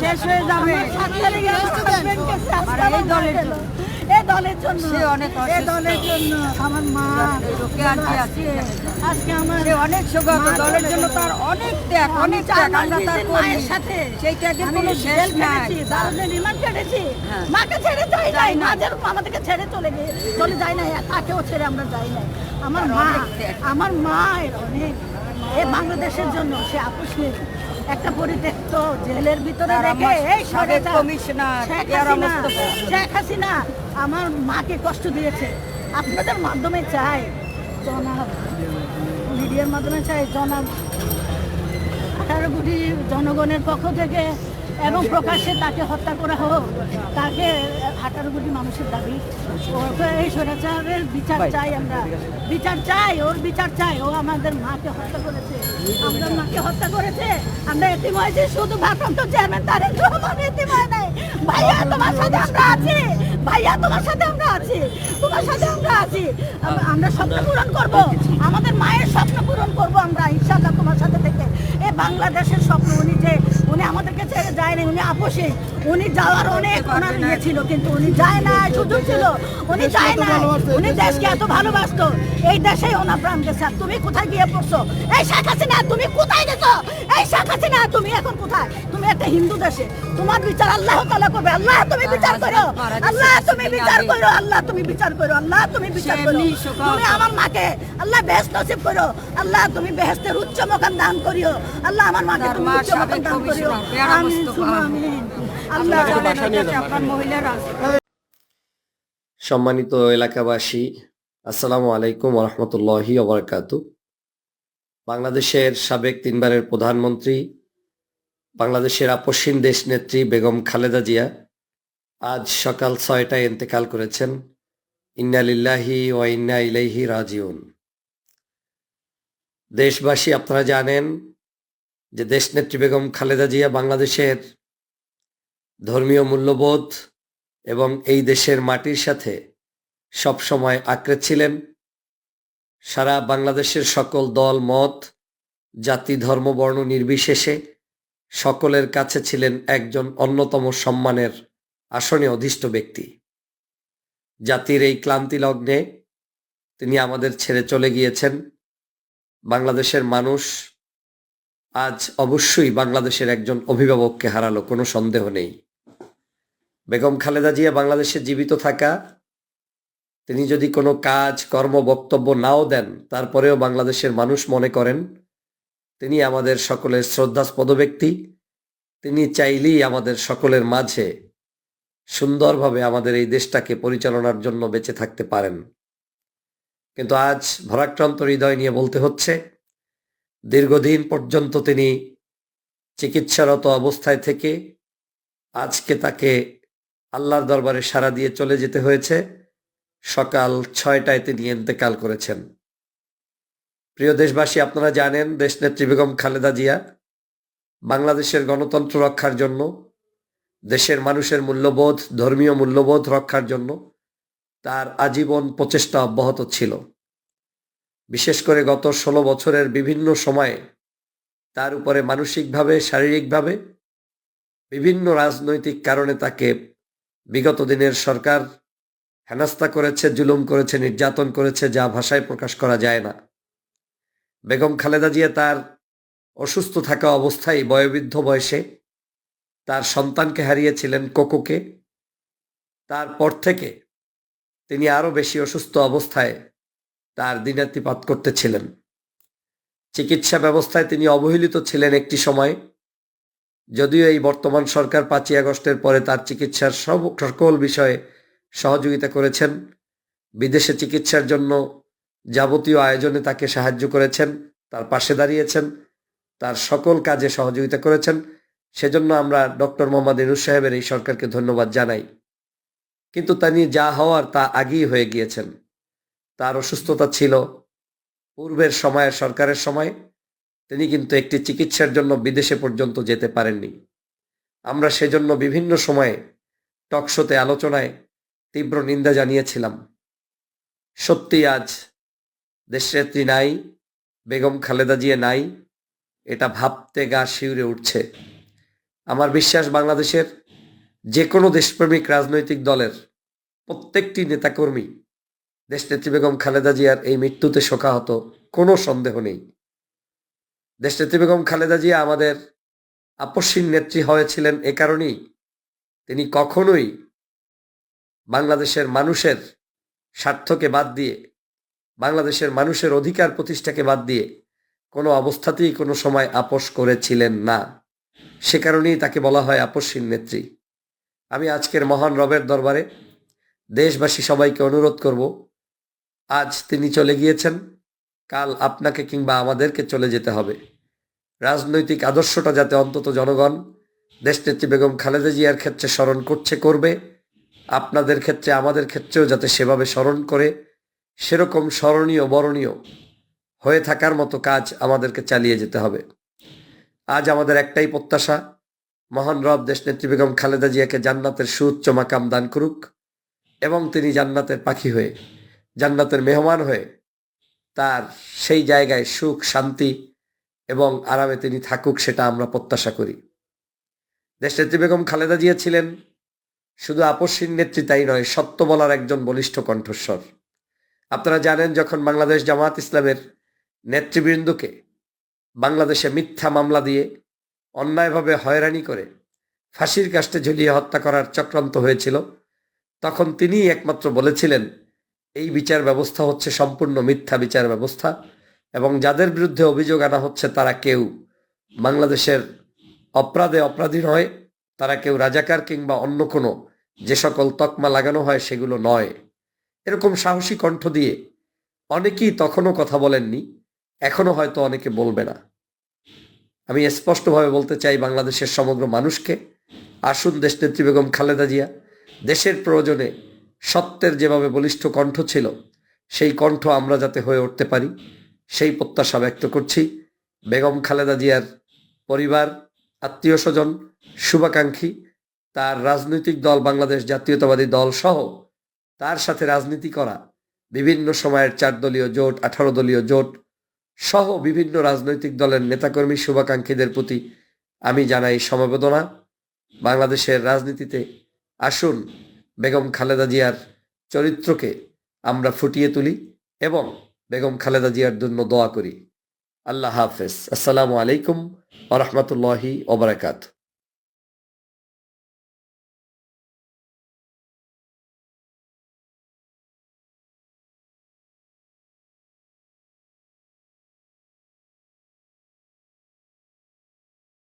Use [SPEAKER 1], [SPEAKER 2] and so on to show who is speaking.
[SPEAKER 1] শেষ হয়ে যাবে? এই দলের
[SPEAKER 2] এই দলের জন্য
[SPEAKER 1] সে অনেক অসুস্থ।
[SPEAKER 2] দলের জন্য আমার মা
[SPEAKER 1] লোকে আছে
[SPEAKER 2] আজকে আমার
[SPEAKER 1] অনেক সুগত দলের জন্য তার অনেক ত্যাগ অনেক ত্যাগ আমরা তার
[SPEAKER 2] মায়ের সাথে
[SPEAKER 1] সেই ত্যাগের কোনো শেষ নাই
[SPEAKER 2] দারুণের রিমান্ড কেটেছি।
[SPEAKER 1] হ্যাঁ।
[SPEAKER 2] মাকে ছেড়ে যাই নাই,
[SPEAKER 1] যাই
[SPEAKER 2] মা যেরকম আমাদেরকে ছেড়ে চলে গিয়ে চলে যায় নাই, তাকেও ছেড়ে আমরা যাই নাই। আমার মা। আমার মায়ের অনেক এই বাংলাদেশের জন্য সে আপোষ নেই একটা পরিত্যক্ত জেলের ভিতরে
[SPEAKER 1] তার
[SPEAKER 2] রেখে এই
[SPEAKER 1] কমিশনার,
[SPEAKER 2] শেখ হাসিনা আমার মাকে কষ্ট দিয়েছে। আপনাদের মাধ্যমে চাই। জনাব মিডিয়ার মাধ্যমে চাই জনাব। আঠারো কোটি জনগণের পক্ষ থেকে এবং প্রকাশ্যে তাকে হত্যা করা হোক তাকে আঠারো কোটি মানুষের দাবি। ওকে এই স্বৈরাচারের বিচার চাই আমরা। বিচার চাই ওর বিচার চাই। ও আমাদের মাকে হত্যা করেছে। আমাদের মাকে হত্যা করেছে। আমরা এতিম হয়েছি শুধু ভারপ্রাপ্ত চেয়ারম্যান তারেক রহমান এতিম হয় নাই। ভাইয়া তোমার সাথে আমরা আছি। ভাইয়া তোমার সাথে আমরা আছি। তোমার সাথে আমরা আছি। আমরা স্বপ্ন পূরণ করব। আমাদের মায়ের স্বপ্ন পূরণ করব আমরা ইনশাআল্লাহ তোমার সাথে থেকে। এই বাংলাদেশের স্বপ্ন উনি যে উনি আমাদেরকে ছেড়ে যায় না উনি আপোষে উনি যাওয়ার অনেক ওনার ইয়ে ছিল কিন্তু উনি যায় না সুযোগ ছিল। উনি যায় না উনি দেশকে এত ভালোবাসতো। এই দেশেই ওনার প্রাণ গেছে। তুমি কোথায় গিয়ে পড়ছো? এই শেখ হাসিনা তুমি কোথায় গেছো? তুমি এখন কোথায়? তুমি একটা হিন্দু দেশে। তোমার বিচার আল্লাহ তাআলা করবে। আল্লাহ তুমি বিচার করো। আল্লাহ তুমি বিচার করো। আল্লাহ তুমি বিচার করো। আল্লাহ তুমি বিচার করো। তুমি আমার মাকে আল্লাহ বেহেস্ত নসিব করো। আল্লাহ তুমি বেহেস্তের উচ্চ মকাম দান করিও। আল্লাহ আমার মাকে তুমি উচ্চ
[SPEAKER 1] সাবেক
[SPEAKER 2] দান করিও। আমিন আমিন। আল্লাহ
[SPEAKER 1] আপনার মহিলারা
[SPEAKER 3] সম্মানিত এলাকাবাসী আসসালামু আলাইকুম রহমতুল্লাহি ওবরাকাত বাংলাদেশের সাবেক তিনবারের প্রধানমন্ত্রী বাংলাদেশের আপসীন দেশ নেত্রী বেগম খালেদা জিয়া আজ সকাল ছয়টায় ইন্তেকাল করেছেন। ইন্না লিল্লাহি ও ইন্না ইলাইহি রাজিউন। দেশবাসী, আপনারা জানেন যে দেশনেত্রী বেগম খালেদা জিয়া বাংলাদেশের ধর্মীয় মূল্যবোধ এবং এই দেশের মাটির সাথে সবসময় আঁকড়ে ছিলেন। সারা বাংলাদেশের সকল দল, মত, জাতি, ধর্ম, বর্ণ নির্বিশেষে সকলের কাছে ছিলেন একজন অন্যতম সম্মানের আসনে অধিষ্ঠ ব্যক্তি। জাতির এই ক্লান্তি লগ্নে তিনি আমাদের ছেড়ে চলে গিয়েছেন। বাংলাদেশের মানুষ আজ অবশ্যই বাংলাদেশের একজন অভিভাবককে হারালো, কোনো সন্দেহ নেই। বেগম খালেদা জিয়া বাংলাদেশে জীবিত থাকা, তিনি যদি কোনো কাজ, কর্ম, বক্তব্য নাও দেন, তারপরেও বাংলাদেশের মানুষ মনে করেন তিনি আমাদের সকলের শ্রদ্ধাস্পদ ব্যক্তি। তিনি চাইলেই আমাদের সকলের মাঝে সুন্দরভাবে আমাদের এই দেশটাকে পরিচালনার জন্য বেঁচে থাকতে পারেন। কিন্তু আজ ভরাক্রান্ত হৃদয় নিয়ে বলতে হচ্ছে, দীর্ঘদিন পর্যন্ত তিনি চিকিৎসারত অবস্থায় থেকে আজকে তাকে আল্লাহর দরবারে সাড়া দিয়ে চলে যেতে হয়েছে। সকাল ছয়টায় তিনি ইন্তেকাল করেছেন। প্রিয় দেশবাসী, আপনারা জানেন দেশনেত্রী বেগম খালেদা জিয়া বাংলাদেশের গণতন্ত্র রক্ষার জন্য, দেশের মানুষের মূল্যবোধ, ধর্মীয় মূল্যবোধ রক্ষার জন্য তার আজীবন প্রচেষ্টা অব্যাহত ছিল। বিশেষ করে গত ষোলো বছরের বিভিন্ন সময়ে তার উপরে মানসিকভাবে, শারীরিকভাবে বিভিন্ন রাজনৈতিক কারণে তাকে বিগত দিনের সরকার হেনস্থা করেছে, জুলুম করেছে, নির্যাতন করেছে, যা ভাষায় প্রকাশ করা যায় না। বেগম খালেদা জিয়া তার অসুস্থ থাকা অবস্থায় বয়োবৃদ্ধ বয়সে তার সন্তানকে হারিয়েছিলেন কোকোকে। তারপর থেকে তিনি আরও বেশি অসুস্থ অবস্থায় তার দিনাতিপাত করতেছিলেন। চিকিৎসা ব্যবস্থায় তিনি অবহেলিত ছিলেন একটি সময়, যদিও এই বর্তমান সরকার পাঁচই আগস্টের পরে তার চিকিৎসার সব সকল বিষয়ে সহযোগিতা করেছেন। বিদেশে চিকিৎসার জন্য যাবতীয় আয়োজনে তাকে সাহায্য করেছেন, তার পাশে দাঁড়িয়েছেন, তার সকল কাজে সহযোগিতা করেছেন। সেজন্য আমরা ডক্টর মোহাম্মদ ইনুস সাহেবের এই সরকারকে ধন্যবাদ জানাই। কিন্তু তিনি যা হওয়ার তা আগেই হয়ে গিয়েছেন। তার অসুস্থতা ছিল পূর্বের সময়ের সরকারের সময়। তিনি কিন্তু একটি চিকিৎসার জন্য বিদেশে পর্যন্ত যেতে পারেননি। আমরা সেজন্য বিভিন্ন সময়ে টকশোতে আলোচনায় তীব্র নিন্দা জানিয়েছিলাম। সত্যি আজ দেশনেত্রী নাই, বেগম খালেদা জিয়া নাই, এটা ভাবতে গা শিউরে উঠছে। আমার বিশ্বাস বাংলাদেশের যে কোনো দেশপ্রেমিক রাজনৈতিক দলের প্রত্যেকটি নেতাকর্মী, দেশনেত্রী বেগম খালেদা জিয়ার এই মৃত্যুতে শোকাহত, কোনো সন্দেহ নেই। দেশনেত্রী বেগম খালেদা জিয়া আমাদের আপসীন নেত্রী হয়েছিলেন এ কারণেই তিনি কখনোই বাংলাদেশের মানুষের স্বার্থকে বাদ দিয়ে বাংলাদেশের মানুষের অধিকার প্রতিষ্ঠাকে বাদ দিয়ে কোনো অবস্থাতেই কোনো সময় আপোষ করেছিলেন না। সে কারণেই তাকে বলা হয় আপসীন নেত্রী। আমি আজকের মহান রবের দরবারে দেশবাসী সবাইকে অনুরোধ করব, আজ তিনি চলে গিয়েছেন, কাল আপনাকে কিংবা আমাদেরকে চলে যেতে হবে। রাজনৈতিক আদর্শটা যাতে অন্তত জনগণ, দেশনেত্রী বেগম খালেদা জিয়ার ক্ষেত্রে স্মরণ করছে, করবে, আপনাদের ক্ষেত্রে আমাদের ক্ষেত্রেও যাতে সেভাবে স্মরণ করে সেরকম স্মরণীয়, বরণীয় হয়ে থাকার মতো কাজ আমাদেরকে চালিয়ে যেতে হবে। আজ আমাদের একটাই প্রত্যাশা, মহান রব দেশ নেত্রী বেগম খালেদা জিয়াকে জান্নাতের সুউচ্চ মাকাম দান করুক এবং তিনি জান্নাতের পাখি হয়ে, জান্নাতের মেহমান হয়ে তার সেই জায়গায় সুখ, শান্তি এবং আরামে তিনি থাকুক সেটা আমরা প্রত্যাশা করি। দেশ নেত্রী বেগম খালেদা জিয়া ছিলেন শুধু আপসীন নেত্রী তাই নয়, সত্য বলার একজন বলিষ্ঠ কণ্ঠস্বর। আপনারা জানেন যখন বাংলাদেশ জামাত ইসলামের নেতৃবৃন্দকে বাংলাদেশে মিথ্যা মামলা দিয়ে অন্যায়ভাবে হয়রানি করে ফাঁসির কাষ্টে ঝুলিয়ে হত্যা করার চক্রান্ত হয়েছিল, তখন তিনিই একমাত্র বলেছিলেন, এই বিচার ব্যবস্থা হচ্ছে সম্পূর্ণ মিথ্যা বিচার ব্যবস্থা এবং যাদের বিরুদ্ধে অভিযোগ আনা হচ্ছে তারা কেউ বাংলাদেশের অপরাধে অপরাধী নয়, তারা কেউ রাজাকার কিংবা অন্য কোনো যে সকল তকমা লাগানো হয় সেগুলো নয়। এরকম সাহসী কণ্ঠ দিয়ে অনেকেই তখনও কথা বলেননি এখনও হয়তো অনেকে বলবে না। আমি স্পষ্টভাবে বলতে চাই বাংলাদেশের সমগ্র মানুষকে, আসুন দেশ নেত্রী বেগম খালেদা জিয়া, দেশের প্রয়োজনে সত্যের যেভাবে বলিষ্ঠ কণ্ঠ ছিল, সেই কণ্ঠ আমরা যাতে হয়ে উঠতে পারি, সেই প্রত্যাশা ব্যক্ত করছি। বেগম খালেদা জিয়ার পরিবার, আত্মীয় স্বজন, শুভাকাঙ্ক্ষী, তার রাজনৈতিক দল, বাংলাদেশ জাতীয়তাবাদী দল সহ তার সাথে রাজনীতি করা, বিভিন্ন সময়ের চার দলীয় জোট, আঠারো দলীয় জোট সহ বিভিন্ন রাজনৈতিক দলের নেতাকর্মী শুভাকাঙ্ক্ষীদের প্রতি আমি জানাই সমবেদনা। বাংলাদেশের রাজনীতিতে আসুন, বেগম খালেদা জিয়ার চরিত্রকে আমরা ফুটিয়ে তুলি এবং বেগম খালেদা জিয়ার জন্য দোয়া করি। আল্লাহ হাফেজ। আসসালামু আলাইকুম ওরহমতুল্লাহি ওবরাকাতু